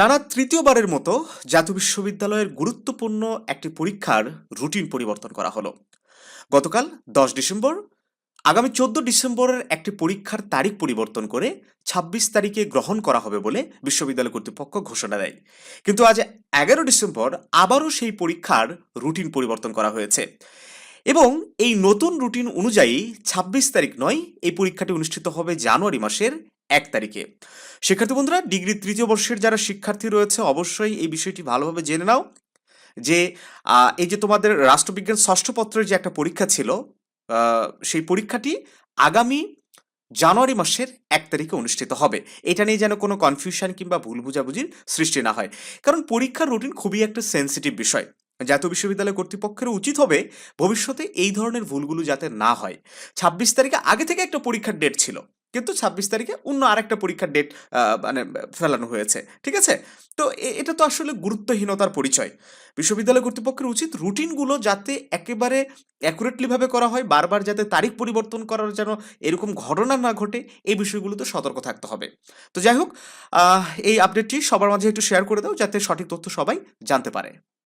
টানা তৃতীয়বারের মতো জাতীয় বিশ্ববিদ্যালয়ের গুরুত্বপূর্ণ একটি পরীক্ষার রুটিন পরিবর্তন করা হলো। গতকাল দশ ডিসেম্বর, আগামী চোদ্দ ডিসেম্বরের একটি পরীক্ষার তারিখ পরিবর্তন করে ছাব্বিশ তারিখে গ্রহণ করা হবে বলে বিশ্ববিদ্যালয় কর্তৃপক্ষ ঘোষণা দেয়। কিন্তু আজ এগারো ডিসেম্বর আবারও সেই পরীক্ষার রুটিন পরিবর্তন করা হয়েছে এবং এই নতুন রুটিন অনুযায়ী ছাব্বিশ তারিখ নয়, এই পরীক্ষাটি অনুষ্ঠিত হবে জানুয়ারি মাসের এক তারিখে। শিক্ষার্থী বন্ধুরা, ডিগ্রি তৃতীয় বর্ষের যারা শিক্ষার্থী রয়েছে, অবশ্যই এই বিষয়টি ভালোভাবে জেনে নাও যে এই যে তোমাদের রাষ্ট্রবিজ্ঞান ষষ্ঠ পত্রের যে একটা পরীক্ষা ছিল সেই পরীক্ষাটি আগামী জানুয়ারি মাসের এক তারিখে অনুষ্ঠিত হবে। এটা নিয়ে যেন কোনো কনফিউশন কিংবা ভুল বোঝাবুঝির সৃষ্টি না হয়। কারণ পরীক্ষার রুটিন খুবই একটা সেন্সিটিভ বিষয়। জাতীয় বিশ্ববিদ্যালয় কর্তৃপক্ষের উচিত হবে ভবিষ্যতে এই ধরনের ভুলগুলো যাতে না হয়। ছাব্বিশ তারিখে আগে থেকে একটা পরীক্ষার ডেট ছিল। কিন্তু ছাব্বিশ তারিখে অন্য আরেকটা পরীক্ষার ডেট মানে ফেলানো হয়েছে। ঠিক আছে? তো এটা তো আসলে গুরুত্বহীনতার পরিচয়। বিশ্ববিদ্যালয় কর্তৃপক্ষের উচিত রুটিনগুলো যাতে একেবারে অ্যাকুরেটলি ভাবে করা হয়, বারবার যাতে তারিখ পরিবর্তন করার যেন এরকম ঘটনা না ঘটে, এই বিষয়গুলোতে সতর্ক থাকতে হবে। তো যাই হোক এই আপডেটটি সবার মাঝে একটু শেয়ার করে দাও, যাতে সঠিক তথ্য সবাই জানতে পারে।